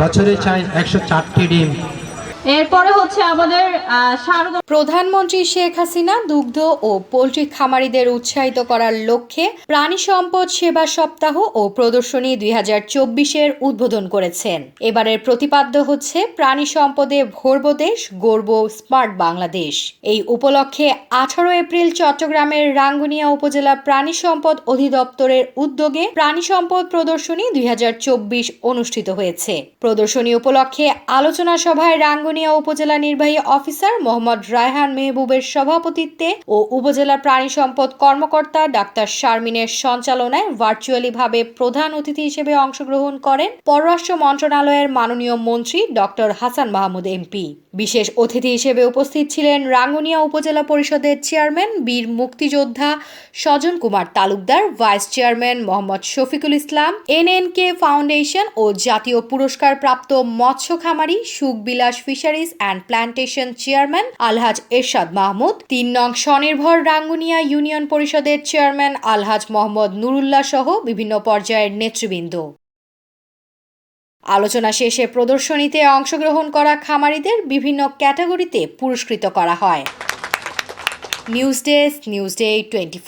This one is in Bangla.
বছরে চাই একশো চারটি ডিম। এরপরে হচ্ছে আমাদের প্রধানমন্ত্রী শেখ হাসিনা দুগ্ধ ও পোল্ট্রি খামারিদের উৎসাহিত করার লক্ষ্যে প্রাণী সম্পদ সেবা সপ্তাহ ও প্রদর্শনী দুই হাজার চব্বিশের উদ্বোধন করেছেন। এবারের প্রতিপাদ্য হচ্ছে প্রাণী সম্পদে ভরব দেশ গর্ব স্মার্ট বাংলাদেশ। এই উপলক্ষে আঠারো এপ্রিল চট্টগ্রামের রাঙ্গুনিয়া উপজেলা প্রাণী সম্পদ অধিদপ্তরের উদ্যোগে প্রাণী সম্পদ প্রদর্শনী দুই হাজার চব্বিশ অনুষ্ঠিত হয়েছে। প্রদর্শনী উপলক্ষে আলোচনা সভায় রাঙ্গুনিয়া উপজেলা নির্বাহী অফিসার মোহাম্মদ রায়হান মেহবুবের সভাপতিত্বে ও উপজেলা প্রাণী সম্পদ কর্মকর্তা ডাক্তার শারমিনের সঞ্চালনায় ভার্চুয়ালি ভাবে প্রধান অতিথি হিসেবে অংশগ্রহণ করেন পররাষ্ট্র মন্ত্রণালয়ের মাননীয় মন্ত্রী ডক্টর হাসান মাহমুদ এমপি। বিশেষ অতিথি হিসেবে উপস্থিত ছিলেন রাঙ্গুনিয়া উপজেলা পরিষদের চেয়ারম্যান, বীর মুক্তিযোদ্ধা Swajan Kumar Talukdar, vice chairman Mohammad Shafiqul Islam, NNK foundation ও জাতীয় পুরস্কার প্রাপ্ত মৎস্য খামারি Sukhbilas fisheries and plantation chairman Alhaj Ershad Mahmud, তিন নং স্বনির্ভর রাঙ্গুনিয়া ইউনিয়ন পরিষদের চেয়ারম্যান আলহাজ মোহাম্মদ নুরুল্লাহ সহ বিভিন্ন পর্যায়ের নেতৃবৃন্দ। আলোচনা শেষে প্রদর্শনীতে অংশগ্রহণ করা খামারিদের বিভিন্ন ক্যাটাগরিতে পুরস্কৃত করা হয়। News desk, news day, twenty